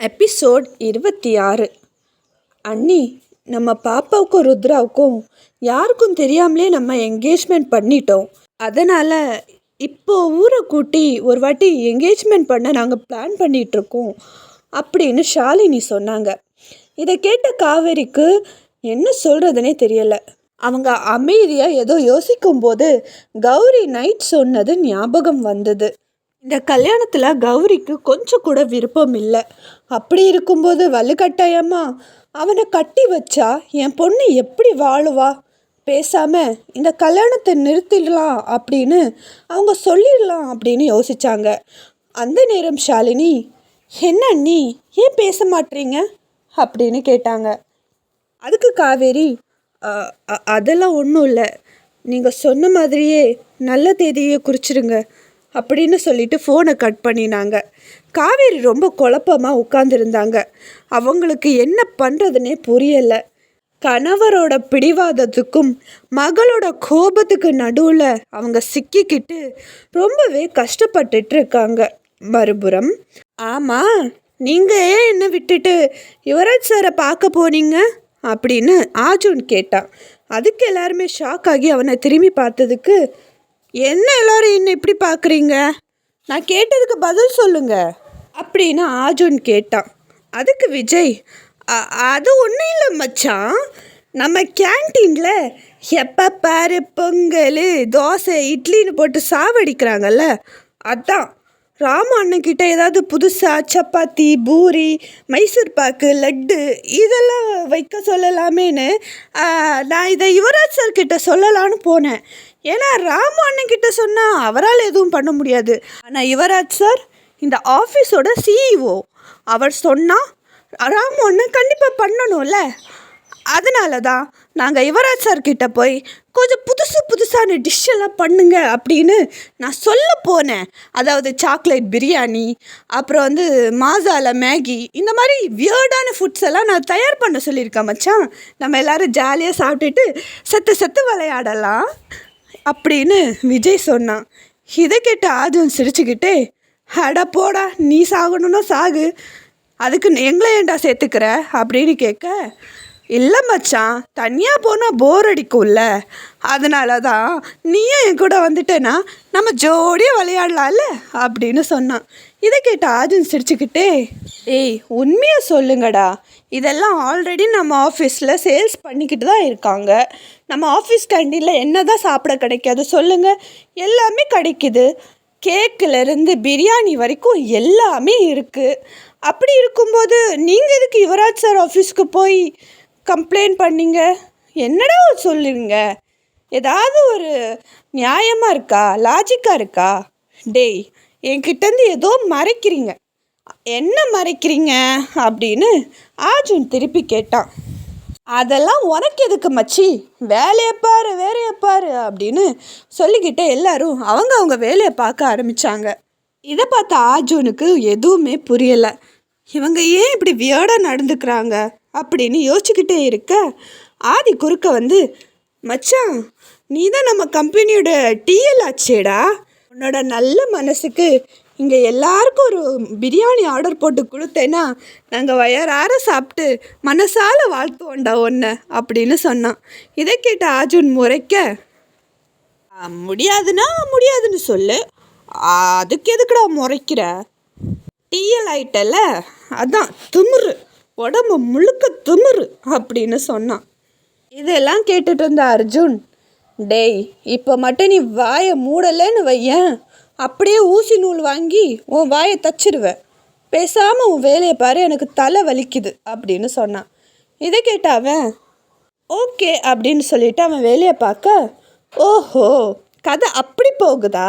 Episode இருபத்தி ஆறு அண்ணி நம்ம பாப்பாவுக்கும் ருத்ராவுக்கும் யாருக்கும் தெரியாமலே நம்ம என்கேஜ்மெண்ட் பண்ணிட்டோம். அதனால் இப்போ ஊரை கூட்டி ஒரு வாட்டி என்கேஜ்மெண்ட் பண்ண நாங்கள் பிளான் பண்ணிகிட்ருக்கோம் அப்படின்னு ஷாலினி சொன்னாங்க. இதை கேட்ட காவேரிக்கு என்ன சொல்கிறதுனே தெரியலை. அவங்க அமைதியாக ஏதோ யோசிக்கும்போது கௌரி நைட் சொன்னது ஞாபகம் வந்தது. இந்த கல்யாணத்தில் கௌரிக்கு கொஞ்சம் கூட விருப்பம் இல்லை. அப்படி இருக்கும்போது வலுக்கட்டாயம்மா அவனை கட்டி வச்சா என் பொண்ணு எப்படி வாழுவா? பேசாமல் இந்த கல்யாணத்தை நிறுத்திடலாம் அப்படின்னு அவங்க சொல்லிடலாம் அப்படின்னு யோசிச்சாங்க. அந்த நேரம் ஷாலினி என்ன நீ ஏன் பேச மாட்டீங்க? அப்படின்னு கேட்டாங்க. அதுக்கு காவேரி அதெல்லாம் ஒன்றும் இல்லை. நீங்கள் சொன்ன மாதிரியே நல்ல தேதியை குறிச்சிருங்க. அப்படின்னு சொல்லிட்டு ஃபோனை கட் பண்ணினாங்க. காவேரி ரொம்ப குழப்பமாக உட்காந்துருந்தாங்க அவங்களுக்கு என்ன பண்ணுறதுனே புரியலை. கணவரோட பிடிவாதத்துக்கும் மகளோட கோபத்துக்கு நடுவில் அவங்க சிக்கிக்கிட்டு ரொம்பவே கஷ்டப்பட்டுட்டு இருக்காங்க மறுபுறம் ஆமாம் நீங்கள் ஏன் என்னை விட்டுட்டு யுவராஜ் சாரை பார்க்க போனீங்க? அப்படின்னு ஆஜுன் கேட்டான் அதுக்கு எல்லாருமே ஷாக் ஆகி அவனை திரும்பி பார்த்ததுக்கு என்ன எல்லோரும் என்ன இப்படி பார்க்குறீங்க நான் கேட்டதுக்கு பதில் சொல்லுங்க. அப்படின்னு ஆஜுன் கேட்டான். அதுக்கு விஜய் அது ஒன்றும் இல்லை மச்சான். நம்ம கேன்டீனில் எப்போ பாரு பொங்கல் தோசை இட்லின்னு போட்டு சாவடிக்கிறாங்கல்ல? அதான். ராம அண்ணன்கிட்ட ஏதாவது புதுசாக சப்பாத்தி பூரி மைசூர் பாக்கு லட்டு இதெல்லாம் வைக்க சொல்லலாமேன்னு நான் இதை யுவராஜ் சார்கிட்ட சொல்லலான்னு போனேன். ஏன்னா ராமு அண்ணன் கிட்ட சொன்னால் அவரால் எதுவும் பண்ண முடியாது. ஆனால் யுவராஜ் சார் இந்த ஆஃபீஸோட சிஇஓ அவர் சொன்னால் ராமு அண்ணன் கண்டிப்பாக பண்ணணும்ல. அதனால தான் நாங்கள் யுவராஜ் சார் கிட்டே போய் கொஞ்சம் புதுசு புதுசான டிஷ் எல்லாம் பண்ணுங்க அப்படின்னு நான் சொல்ல போனேன். அதாவது சாக்லேட் பிரியாணி அப்புறம் வந்து மாசாலா மேகி இந்த மாதிரி வியர்டான ஃபுட்ஸ் எல்லாம் நான் தயார் பண்ண சொல்லியிருக்கேன் மச்சான். நம்ம எல்லோரும் ஜாலியாக சாப்பிட்டுட்டு செத்து செத்து விளையாடலாம். அப்படின்னு விஜய் சொன்னான். இதை கேட்ட ஆஜன் சிரிச்சுக்கிட்டே அட போடா நீ சாகணும்னா சாகு. அதுக்கு எங்களை ஏன்டா சேர்த்துக்கிற? அப்படின்னு கேட்க இல்லை மச்சான் தனியாக போனால் போர் அடிக்கும்ல. அதனால தான் நீயும் என் கூட வந்துட்டேன்னா நம்ம ஜோடியாக விளையாடலாம்ல அப்படின்னு சொன்னான். இதை கேட்ட ஆஜன் சிரிச்சுக்கிட்டே ஏய் உண்மையை சொல்லுங்கடா. இதெல்லாம் ஆல்ரெடி நம்ம ஆஃபீஸில் சேல்ஸ் பண்ணிக்கிட்டு தான் இருக்காங்க. நம்ம ஆஃபீஸ் கேண்டீனில் என்ன தான் சாப்பிட கிடைக்காது சொல்லுங்கள் எல்லாமே கிடைக்குது. கேக்கிலேருந்து பிரியாணி வரைக்கும் எல்லாமே இருக்குது அப்படி இருக்கும்போது நீங்கள் எதுக்கு யுவராஜ் சார் ஆஃபீஸ்க்கு போய் கம்ப்ளைண்ட் பண்ணீங்க. என்னடா சொல்லுங்க ஏதாவது ஒரு நியாயமாக இருக்கா? லாஜிக்காக இருக்கா? டேய் என்கிட்டேருந்து ஏதோ மறைக்கிறீங்க. என்ன மறைக்கிறீங்க? அப்படின்னு ஆர்ஜுன் திருப்பி கேட்டான். அதெல்லாம் உனக்கு எதுக்கு மச்சி? வேலையை பாரு வேலையை பாரு அப்படின்னு சொல்லிக்கிட்டே எல்லாரும் அவங்க அவங்க வேலையை பார்க்க ஆரம்பித்தாங்க இதை பார்த்த ஆர்ஜுனுக்கு எதுவுமே புரியலை. இவங்க ஏன் இப்படி வியர்டாக நடந்துக்கிறாங்க? அப்படின்னு யோசிச்சுக்கிட்டே இருக்க ஆதி குறுக்க வந்து மச்சான் நீ தான் நம்ம கம்பெனியோட டிஎல் ஆச்சேடா. உன்னோட நல்ல மனசுக்கு இங்கே எல்லாருக்கும் ஒரு பிரியாணி ஆர்டர் போட்டு கொடுத்தேன்னா நாங்கள் வயறார சாப்பிட்டு மனசால் வாழ்த்துவோண்டா ஒன்று அப்படின்னு சொன்னான். இதை கேட்ட ஆஜுன் முறைக்க முடியாதுன்னா முடியாதுன்னு சொல்லு. அதுக்கு எதுக்குடா முறைக்கிற? டிஎல் ஆயிட்டல அதான் திமுரு. உடம்பு முழுக்க திமிரு அப்படின்னு சொன்னான் இதெல்லாம் கேட்டுட்டு இருந்த அர்ஜுன் டேய் இப்போ மட்டும் நீ வாயை மூடலைன்னு வையேன். அப்படியே ஊசி நூல் வாங்கி உன் வாயை தச்சிருவேன் பேசாமல் உன் வேலையை பாரு எனக்கு தலை வலிக்குது அப்படின்னு சொன்னான். இதை கேட்ட அவன் ஓகே அப்படின்னு சொல்லிட்டு அவன் வேலையை பார்க்க ஓஹோ கதை அப்படி போகுதா?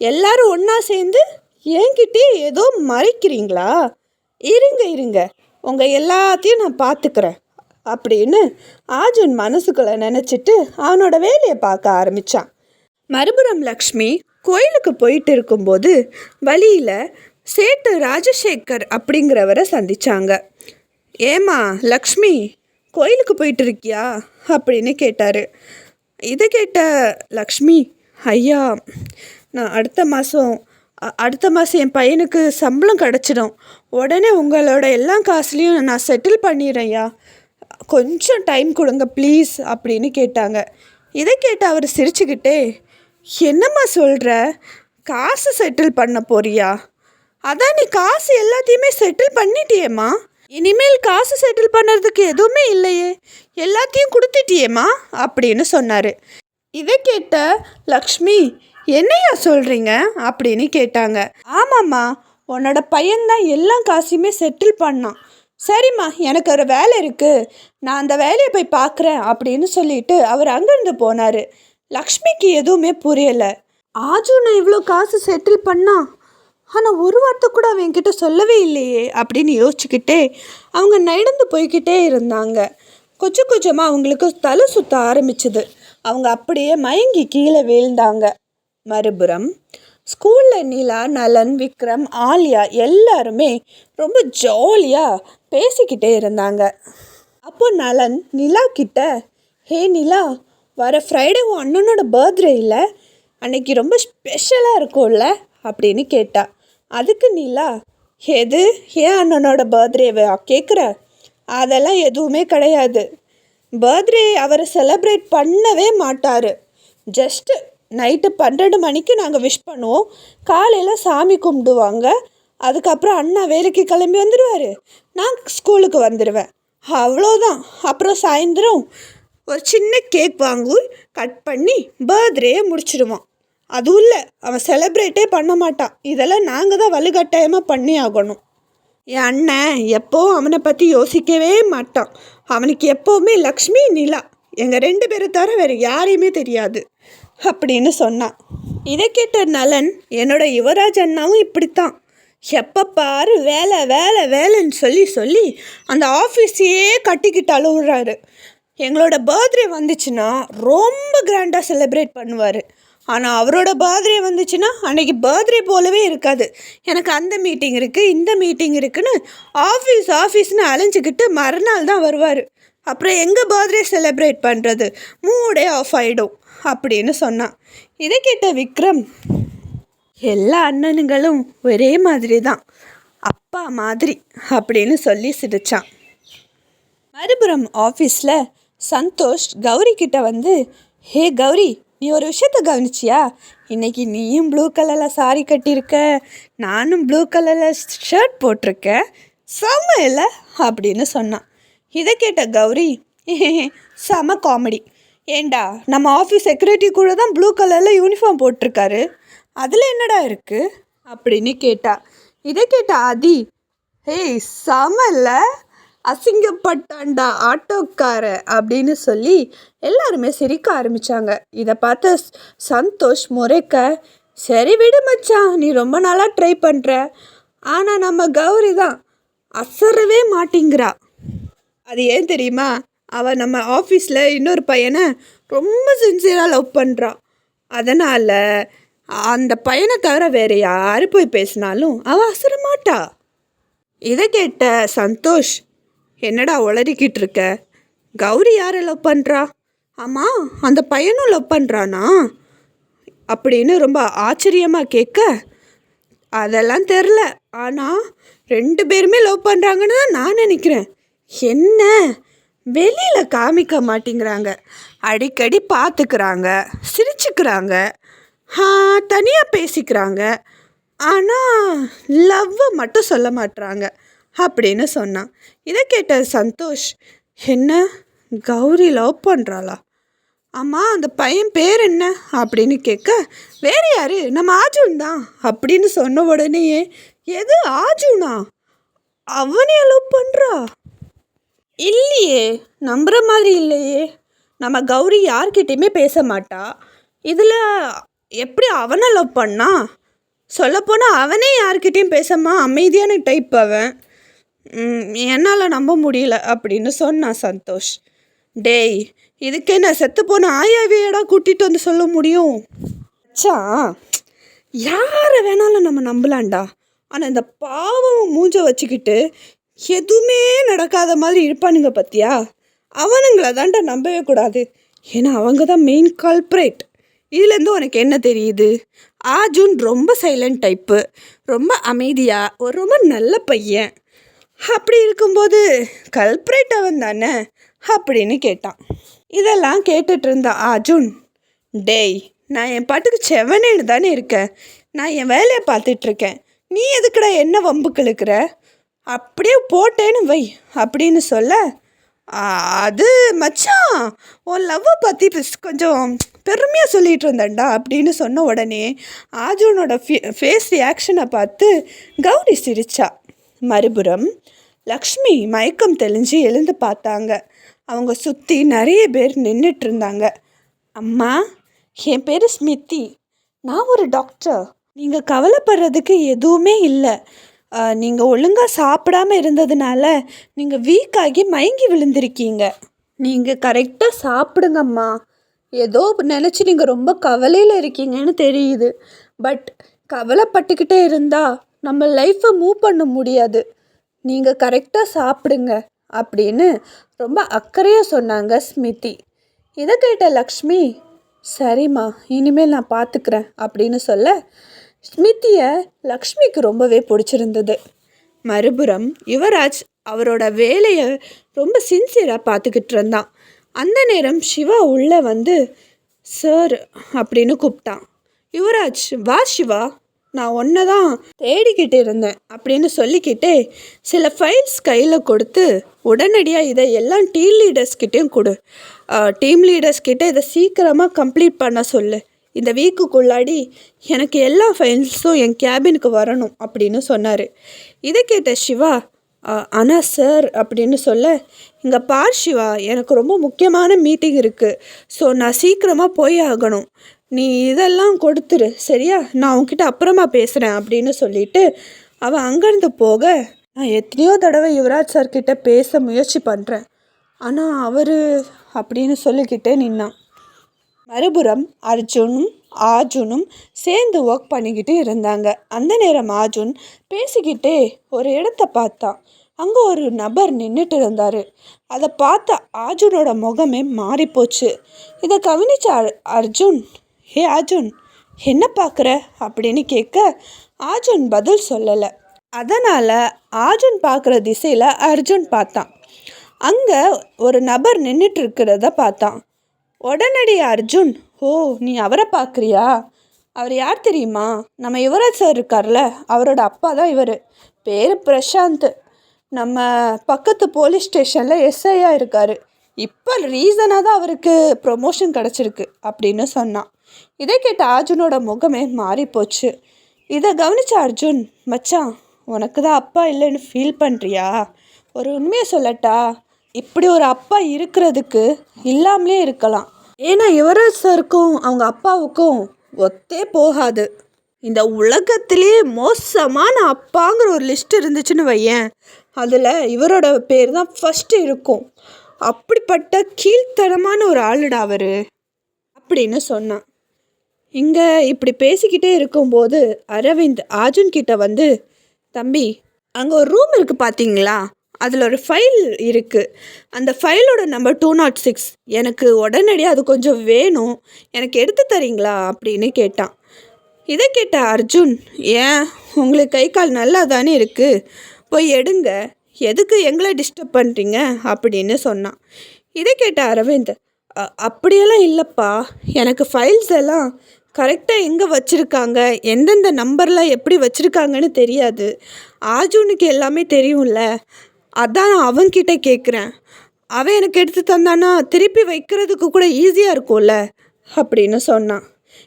எல்லாரும் ஒன்றா சேர்ந்து என்கிட்டயே ஏதோ மறைக்கிறீங்களா? இருங்க இருங்க. உங்கள் எல்லாத்தையும் நான் பார்த்துக்கிறேன் அப்படின்னு ஆஜுன் மனசுக்குள்ளே நினச்சிட்டு அவனோட வேலையை பார்க்க ஆரம்பித்தான் மறுபுறம் லக்ஷ்மி கோயிலுக்கு போயிட்டு இருக்கும்போது வழியில் சேட்டு ராஜசேகர் அப்படிங்கிறவரை சந்தித்தாங்க ஏமா லக்ஷ்மி கோயிலுக்கு போயிட்டு இருக்கியா? அப்படின்னு கேட்டார். இதை கேட்ட லக்ஷ்மி ஐயா நான் அடுத்த மாதம் அடுத்த மாதம் என் பையனுக்கு சம்பளம் கிடச்சிடும். உடனே உங்களோட எல்லா காசுலேயும் நான் செட்டில் பண்ணிடுறேன்யா கொஞ்சம் டைம் கொடுங்க ப்ளீஸ் அப்படின்னு கேட்டாங்க. இதை கேட்டு அவர் சிரிச்சுக்கிட்டே என்னம்மா சொல்கிற காசு செட்டில் பண்ண போறியா? அதான் நீ காசு எல்லாத்தையுமே செட்டில் பண்ணிட்டியேம்மா? இனிமேல் காசு செட்டில் பண்ணுறதுக்கு எதுவுமே இல்லையே. எல்லாத்தையும் கொடுத்துட்டியேம்மா? அப்படின்னு சொன்னார். இதை கேட்ட லக்ஷ்மி என்னையா சொல்கிறீங்க அப்படின்னு கேட்டாங்க. ஆமாம்மா உன்னோட பையன்தான் எல்லா காசையுமே செட்டில் பண்ணான். சரிம்மா எனக்கு ஒரு வேலை இருக்குது நான் அந்த வேலையை போய் பார்க்குறேன் அப்படின்னு சொல்லிட்டு அவர் அங்கேருந்து போனார். லக்ஷ்மிக்கு எதுவுமே புரியலை. ஆஜு நான் இவ்வளோ காசு செட்டில் பண்ணா? ஆனால் ஒரு வார்த்தை கூட அவன் என்கிட்ட சொல்லவே இல்லையே அப்படின்னு யோசிச்சுக்கிட்டே அவங்க நடந்து போய்கிட்டே இருந்தாங்க. கொஞ்சம் கொஞ்சமாக அவங்களுக்கு தலை சுற்ற ஆரம்பிச்சுது. அவங்க அப்படியே மயங்கி கீழே வீழ்ந்தாங்க. மறுபுறம் ஸ்கூலில் நிலா நலன் விக்ரம் ஆலியா எல்லாருமே ரொம்ப ஜாலியாக பேசிக்கிட்டே இருந்தாங்க. அப்போ நலன் நிலா கிட்ட ஹே நிலா வர ஃப்ரைடே உன் அண்ணனோட பர்த்டே இல்லை? அன்னைக்கு ரொம்ப ஸ்பெஷலாக இருக்கும்ல? அப்படின்னு கேட்டா. அதுக்கு நிலா எது? ஏன் அண்ணனோட பர்த்டேவை கேட்குற அதெல்லாம் எதுவுமே கிடையாது. பர்த்டே அவரை செலப்ரேட் பண்ணவே மாட்டார். ஜஸ்ட்டு நைட்டு பன்னெண்டு மணிக்கு நாங்கள் விஷ் பண்ணுவோம். காலையில் சாமி கும்பிடுவாங்க. அதுக்கப்புறம் அண்ணா வேலைக்கு கிளம்பி வந்துடுவார் நான் ஸ்கூலுக்கு வந்துடுவேன் அவ்வளோதான் அப்புறம் சாயந்தரம் ஒரு சின்ன கேக் வாங்கி கட் பண்ணி பர்த்டேயை முடிச்சிடுவான். அதுவும் இல்லை அவன் செலிப்ரேட்டே பண்ண மாட்டான். இதெல்லாம் நாங்கள் தான் வலுக்கட்டாயமாக பண்ணி ஆகணும். என் அண்ணன் எப்போவும் அவனை பற்றி யோசிக்கவே மாட்டான். அவனுக்கு எப்போவுமே லக்ஷ்மி நிலா. எங்கள் ரெண்டு பேரை தவிர வேறு யாரையுமே தெரியாது. அப்படின்னு சொன்னான். இதை கேட்ட நலன் என்னோட யுவராஜ் அண்ணாவும் இப்படித்தான். எப்போ பாரு வேலை வேலை வேலைன்னு சொல்லி சொல்லி அந்த ஆஃபீஸையே கட்டிக்கிட்டு அழுகுறாரு. எங்களோட பர்த்டே வந்துச்சுன்னா ரொம்ப கிராண்டாக செலிப்ரேட் பண்ணுவார். ஆனால் அவரோட பர்த்டே வந்துச்சுன்னா அன்றைக்கி பர்த்டே போலவே இருக்காது. எனக்கு அந்த மீட்டிங் இருக்குது இந்த மீட்டிங் இருக்குன்னு ஆஃபீஸ் ஆஃபீஸ்னு அலைஞ்சிக்கிட்டு மறுநாள் தான் வருவார். அப்புறம் எங்கே பர்த்டே செலிப்ரேட் பண்ணுறது மூடே ஆஃப் ஆகிடும் அப்படின்னு சொன்னான். இதை கேட்ட விக்ரம் எல்லா அண்ணனுங்களும் ஒரே மாதிரி தான் அப்பா மாதிரி அப்படின்னு சொல்லி சிரித்தான் மறுபுறம் ஆஃபீஸில் சந்தோஷ் கௌரி கிட்ட வந்து ஹே கௌரி நீ ஒரு விஷயத்த கவனிச்சியா? இன்னைக்கு நீயும் ப்ளூ கலரில் சாரி கட்டியிருக்க நானும் ப்ளூ கலரில் ஷர்ட் போட்டிருக்கேன் செம்ம இல்லை அப்படின்னு சொன்னான். இதை கேட்ட கௌரி செம காமெடி ஏண்டா நம்ம ஆஃபீஸ் செக்யூரிட்டி கூட தான் ப்ளூ கலரில் யூனிஃபார்ம் போட்டிருக்காரு. அதில் என்னடா இருக்குது அப்படின்னு கேட்டா. இதை கேட்ட ஆதி ஹேய் செமல்ல? அசிங்கப்பட்டான்டா ஆட்டோக்கார. அப்படின்னு சொல்லி எல்லாருமே சிரிக்க ஆரம்பித்தாங்க இதை பார்த்த சந்தோஷ் முறைக்க சரி விடு மச்சான் நீ ரொம்ப நாளாக ட்ரை பண்ணுற ஆனால் நம்ம கௌரி தான் அசரவே மாட்டிங்கிறா. அது ஏன் தெரியுமா? அவள் நம்ம ஆஃபீஸில் இன்னொரு பையனை ரொம்ப சின்சியராக லவ் பண்ணுறான் அதனால் அந்த பையனை தவிர வேறு யார் போய் பேசினாலும் அவள் அசர மாட்டா. இதை கேட்ட சந்தோஷ் என்னடா உளறிக்கிட்டு இருக்க? கௌரி யாரை லவ் பண்ணுறா ஆமாம் அந்த பையனும் லவ் பண்ணுறானா அப்படின்னு ரொம்ப ஆச்சரியமாக கேட்க அதெல்லாம் தெரில. ஆனால் ரெண்டு பேருமே லவ் பண்ணுறாங்கன்னு தான் நான் நினைக்கிறேன். என்ன? வெளியில் காமிக்க மாட்டேங்கிறாங்க. அடிக்கடி பார்த்துக்கிறாங்க சிரிச்சுக்கிறாங்க தனியாக பேசிக்கிறாங்க. ஆனால் லவ்வை மட்டும் சொல்ல மாட்டுறாங்க அப்படின்னு சொன்னான். இதை கேட்ட சந்தோஷ் என்ன? கௌரி லவ் பண்ணுறாளா ஆமாம் அந்த பையன் பேர் என்ன? அப்படின்னு கேட்க வேறு யாரு? நம்ம ஆஜுன் தான் அப்படின்னு சொன்ன உடனேயே எது ஆஜுனா? அவனே லவ் பண்ணுறா இல்லையே நம்புற மாதிரி இல்லையே. நம்ம கௌரி யார்கிட்டயுமே பேச மாட்டா. இதில் எப்படி அவனை லவ் பண்ணா? சொல்லப்போனால் அவனே யார்கிட்டயும் பேசாமல் அமைதியான டைப் அவன். என்னால் நம்ப முடியல அப்படின்னு சொன்னான் சந்தோஷ். டேய் இதுக்கு நான் செத்து போன ஆயாவியடா கூட்டிகிட்டு வந்து சொல்ல முடியும்? மச்சான் யாரை வேணாலும் நம்ம நம்பலாம்டா. ஆனால் இந்த பாவம் மூஞ்ச வச்சுக்கிட்டு எதுவுமே நடக்காத மாதிரி இருப்பானுங்க பத்தியா? அவனுங்கள தான்டா நம்பவே கூடாது. ஏன்னா அவங்க தான் மெயின் கால்ப்ரேட் இதுலேருந்து உனக்கு என்ன தெரியுது? ஆஜுன் ரொம்ப சைலண்ட் டைப்பு ரொம்ப அமைதியாக ஒரு ரொம்ப நல்ல பையன். அப்படி இருக்கும்போது கல்ப்ரேட் அவன் தானே? அப்படின்னு கேட்டான். இதெல்லாம் கேட்டுட்டு இருந்த அர்ஜுன் டேய் நான் என் பாட்டுக்கு செவனேன்னு தானே இருக்கேன். நான் என் வேலையை பார்த்துட்ருக்கேன் நீ எதுக்குடா என்ன வம்புக்கு இழுக்கிற? அப்படியே போட்டேன்னு வை அப்படின்னு சொல்ல அது மச்சான் உன் லவ்வை பற்றி கொஞ்சம் பெருமையாக சொல்லிட்டு இருந்தேன்டா அப்படின்னு சொன்ன உடனே ஆஜுனோட ஃபேஸ் ரியாக்ஷனை பார்த்து கௌரி சிரிச்சா. மறுபுறம் லக்ஷ்மி மயக்கம் தெளிஞ்சு எழுந்து பார்த்தாங்க. அவங்க சுற்றி நிறைய பேர் நின்றுட்டு இருந்தாங்க. அம்மா என் பேர் ஸ்மித்தி நான் ஒரு டாக்டர் நீங்கள் கவலைப்படுறதுக்கு எதுவுமே இல்லை. நீங்கள் ஒழுங்காக சாப்பிடாம இருந்ததுனால நீங்கள் வீக் ஆகி மயங்கி விழுந்திருக்கீங்க. நீங்கள் கரெக்டாக சாப்பிடுங்கம்மா. ஏதோ நினச்சி நீங்கள் ரொம்ப கவலையில் இருக்கீங்கன்னு தெரியுது. பட் கவலைப்பட்டுக்கிட்டே இருந்தால் நம்ம லைஃப்பை மூவ் பண்ண முடியாது. நீங்கள் கரெக்டாக சாப்பிடுங்க அப்படின்னு ரொம்ப அக்கறையாக சொன்னாங்க ஸ்மிதி. இதை கேட்ட லக்ஷ்மி சரிம்மா இனிமேல் நான் பார்த்துக்கிறேன் அப்படின்னு சொல்ல ஸ்மித்தியை லக்ஷ்மிக்கு ரொம்பவே பிடிச்சிருந்தது. மறுபுறம் யுவராஜ் அவரோட வேலையை ரொம்ப சின்சியராக பார்த்துக்கிட்டு இருந்தான் அந்த நேரம் சிவா உள்ளே வந்து சார் அப்படின்னு கூப்பிட்டான். யுவராஜ் வா சிவா நான் ஒன்றை தான் தேடிக்கிட்டு இருந்தேன் அப்படின்னு சொல்லிக்கிட்டே சில ஃபைல்ஸ் கையில் கொடுத்து உடனடியாக இதை எல்லாம் டீம் லீடர்ஸ்கிட்டேயும் கொடு. டீம் லீடர்ஸ்கிட்ட இதை சீக்கிரமாக கம்ப்ளீட் பண்ண சொல்லு. இந்த வீக்குக்குள்ளாடி எனக்கு எல்லா ஃபைல்ஸும் என் கேபினுக்கு வரணும் அப்படின்னு சொன்னார். இதை கேட்ட சிவா ஆனால் சார் அப்படின்னு சொல்ல இங்கே பார் சிவா எனக்கு ரொம்ப முக்கியமான மீட்டிங் இருக்குது ஸோ நான் சீக்கிரமாக போய் ஆகணும். நீ இதெல்லாம் கொடுத்துரு சரியா? நான் உன்கிட்ட அப்புறமா பேசுகிறேன் அப்படின்னு சொல்லிட்டு அவன் அங்கேருந்து போக நான் எத்தனையோ தடவை யுவராஜ் சார்கிட்ட பேச முயற்சி பண்ணுறேன் ஆனால் அவர் அப்படின்னு சொல்லிக்கிட்டே நின்னான். மறுபுறம் அர்ஜுனும் ஆர்ஜுனும் சேர்ந்து ஒர்க் பண்ணிக்கிட்டு இருந்தாங்க. அந்த நேரம் ஆஜுன் பேசிக்கிட்டே ஒரு இடத்த பார்த்தான். அங்கே ஒரு நபர் நின்றுட்டு இருந்தார். அதை பார்த்த அர்ஜுனோட முகமே மாறிப்போச்சு இதை கவனிச்ச அர்ஜுன் ஹே அர்ஜுன் என்ன பார்க்குற? அப்படின்னு கேட்க ஆஜுன் பதில் சொல்லலை. அதனால் ஆஜுன் பார்க்குற திசையில் அர்ஜுன் பார்த்தான். அங்கே ஒரு நபர் நின்றுட்டு இருக்கிறத பார்த்தான். உடனடி அர்ஜுன் ஓ நீ அவரை பார்க்குறியா? அவர் யார் தெரியுமா? நம்ம யுவராஜ் சார் இருக்கார்ல அவரோட அப்பா தான் இவர். பேர் பிரசாந்த். நம்ம பக்கத்து போலீஸ் ஸ்டேஷனில் எஸ்ஐயாக இருக்கார். இப்போ ரீசனாக தான் அவருக்கு ப்ரொமோஷன் கிடச்சிருக்கு அப்படின்னு சொன்னான். இதை கேட்ட அர்ஜுனோட முகமே மாறிப்போச்சு இதை கவனிச்ச அர்ஜுன் மச்சான் உனக்கு தான் அப்பா இல்லைன்னு ஃபீல் பண்ணுறியா ஒரு உண்மையை சொல்லட்டா? இப்படி ஒரு அப்பா இருக்கிறதுக்கு இல்லாமலே இருக்கலாம். ஏன்னா யுவராஜ் சாருக்கும் அவங்க அப்பாவுக்கும் ஒத்தே போகாது. இந்த உலகத்திலேயே மோசமான அப்பாங்கிற ஒரு லிஸ்ட் இருந்துச்சுன்னு வையேன். அதில் இவரோட பேர் தான் ஃபஸ்ட்டு இருக்கும். அப்படிப்பட்ட கீழ்த்தரமான ஒரு ஆளுடா அவர் அப்படின்னு சொன்னான். இங்கே இப்படி பேசிக்கிட்டே இருக்கும்போது அரவிந்த் ஆர்ஜுன் கிட்ட வந்து தம்பி அங்கே ஒரு ரூம் இருக்குது பார்த்தீங்களா அதில் ஒரு ஃபைல் இருக்குது அந்த ஃபைலோட நம்பர் டூ நாட் சிக்ஸ் எனக்கு உடனடியாக அது கொஞ்சம் வேணும். எனக்கு எடுத்து தரீங்களா? அப்படின்னு கேட்டான். இதை கேட்ட அர்ஜுன் ஏன்? உங்களுக்கு கை கால் நல்லா தானே இருக்குது போய் எடுங்க. எதுக்கு எங்களை டிஸ்டர்ப் பண்ணுறீங்க அப்படின்னு சொன்னான். இதை கேட்ட அரவிந்த் அப்படியெல்லாம் இல்லைப்பா. எனக்கு ஃபைல்ஸ் எல்லாம் கரெக்டாக எங்கே வச்சுருக்காங்க? எந்தெந்த நம்பரில் எப்படி வச்சுருக்காங்கன்னு தெரியாது. ஆஜுனுக்கு எல்லாமே தெரியும்ல. அதான் நான் அவன்கிட்ட கேட்குறேன் அவன் எனக்கு எடுத்து தந்தானா திருப்பி வைக்கிறதுக்கு கூட ஈஸியாக இருக்கும்ல அப்படின்னு சொன்னான்.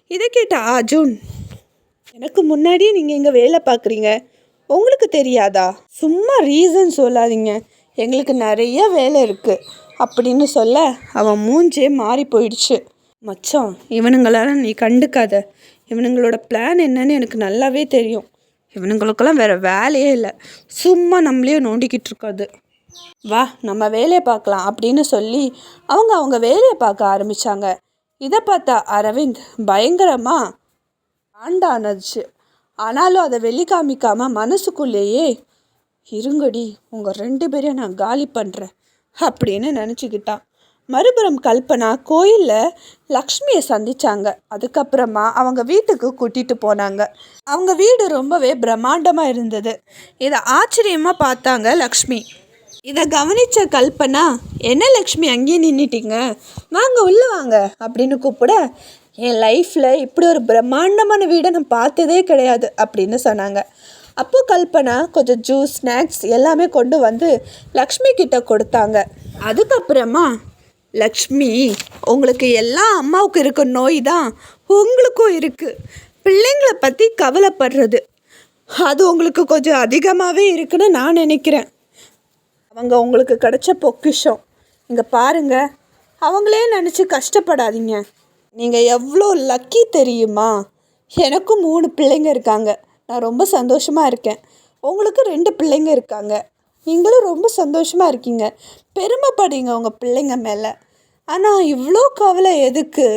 இதை கேட்ட அர்ஜுன் எனக்கு முன்னாடியே நீங்கள் இங்கே வேலை பார்க்குறீங்க உங்களுக்கு தெரியாதா? சும்மா ரீசன் சொல்லாதீங்க. எங்களுக்கு நிறைய வேலை இருக்குது அப்படின்னு சொல்ல அவன் மூஞ்சே மாறி போயிடுச்சு. மச்சான் இவனுங்களெல்லாம் நீ கண்டுக்காத. இவனுங்களோட பிளான் என்னன்னு எனக்கு நல்லாவே தெரியும். இவனுங்களுக்கெல்லாம் வேறு வேலையே இல்லை. சும்மா நம்மளையே நோண்டிக்கிட்டு இருக்காது. வா நம்ம வேலையை பார்க்கலாம் அப்படின்னு சொல்லி அவங்க அவங்க வேலையை பார்க்க ஆரம்பித்தாங்க இதை பார்த்தா அரவிந்த் பயங்கரமாக ஆண்டானச்சு. ஆனாலும் அதை வெளிக்காமிக்காம மனசுக்குள்ளேயே இருங்கடி உங்கள் ரெண்டு பேரையும் நான் காலி பண்ணுறேன் அப்படின்னு நினச்சிக்கிட்டான். மறுபுறம் கல்பனா கோயிலில் லக்ஷ்மியை சந்தித்தாங்க அதுக்கப்புறமா அவங்க வீட்டுக்கு கூட்டிகிட்டு போனாங்க. அவங்க வீடு ரொம்பவே பிரம்மாண்டமாக இருந்தது. இதை ஆச்சரியமாக பார்த்தாங்க லக்ஷ்மி. இதை கவனித்த கல்பனா என்ன லக்ஷ்மி அங்கேயே நின்றுட்டீங்க வாங்க உள்ளே வாங்க அப்படின்னு கூப்பிட என் லைஃப்பில் இப்படி ஒரு பிரம்மாண்டமான வீடை நான் பார்த்ததே கிடையாது அப்படின்னு சொன்னாங்க. அப்போது கல்பனா கொஞ்சம் ஜூஸ் ஸ்நாக்ஸ் எல்லாமே கொண்டு வந்து லக்ஷ்மி கிட்ட கொடுத்தாங்க. அதுக்கப்புறமா லக்ஷ்மி உங்களுக்கு எல்லா அம்மாவுக்கு இருக்க நோய் தான் உங்களுக்கும் இருக்குது பிள்ளைங்களை பற்றி கவலைப்படுறது. அது உங்களுக்கு கொஞ்சம் அதிகமாகவே இருக்குன்னு நான் நினைக்கிறேன். அவங்க உங்களுக்கு கிடைச்ச பொக்கிஷம். இங்கே பாருங்க. அவங்களே நினச்சி கஷ்டப்படாதீங்க. நீங்கள் எவ்வளோ லக்கி தெரியுமா? எனக்கும் மூணு பிள்ளைங்க இருக்காங்க. நான் ரொம்ப சந்தோஷமாக இருக்கேன். உங்களுக்கு ரெண்டு பிள்ளைங்க இருக்காங்க. நீங்களும் ரொம்ப சந்தோஷமாக இருக்கீங்க. பெருமைப்படுங்க உங்கள் பிள்ளைங்க மேலே. ஆனால் இவ்வளோ கவலை எதுக்கு?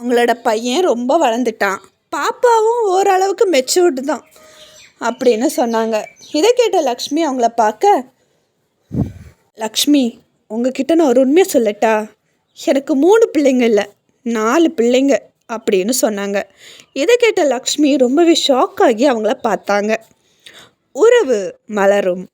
உங்களோட பையன் ரொம்ப வளர்ந்துட்டான். பாப்பாவும் ஓரளவுக்கு மெச்சூர்டு தான் அப்படின்னு சொன்னாங்க. இதை கேட்ட லக்ஷ்மி அவங்கள பார்க்க லக்ஷ்மி உங்ககிட்ட நான் ஒரு உண்மையை சொல்லட்டா? எனக்கு மூணு பிள்ளைங்க இல்லை நாலு பிள்ளைங்க அப்படின்னு சொன்னாங்க. இதை கேட்ட லக்ஷ்மி ரொம்பவே ஷாக் ஆகி அவங்கள பார்த்தாங்க. உறவு மலரும்.